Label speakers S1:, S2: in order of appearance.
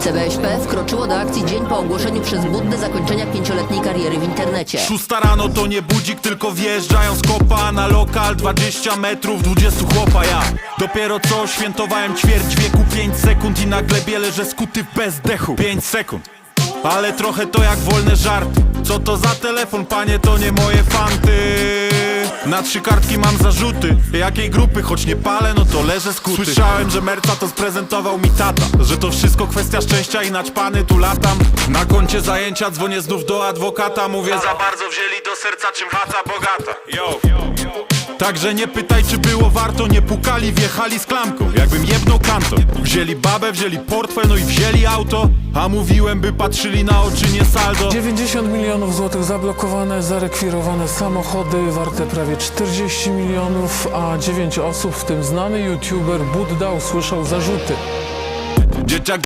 S1: CBŚP wkroczyło do akcji dzień po ogłoszeniu przez Buddę zakończenia pięcioletniej kariery w internecie.
S2: Szósta rano to nie budzik, tylko wjeżdżają z kopa Na lokal 20 metrów, 20 chłopa ja. Dopiero co świętowałem ćwierć wieku 5 sekund i nagle biele, że skuty w bezdechu. 5 sekund. Ale trochę to jak wolne żarty. Co to za telefon, panie, to nie moje fanty Na trzy kartki mam zarzuty. Jakiej grupy, choć nie palę, no to leżę skuty. Słyszałem, że Merca to sprezentował mi tata. Że to wszystko kwestia szczęścia i naćpany tu latam. Na koncie zajęcia dzwonię znów do adwokata. Mówię, za bardzo wzięli do serca, czym chaca bogata. Yo. Także nie pytaj czy było warto. Nie pukali, wjechali z klamką. Jakbym jebnął kantor Wzięli babę, wzięli portfel, no i wzięli auto A mówiłem by patrzyli na oczy, nie saldo
S3: 90 milionów złotych zablokowane, zarekwirowane samochody warte prawie 40 milionów, a 9 osób, w tym znany youtuber Budda usłyszał zarzuty.
S2: Dzieciak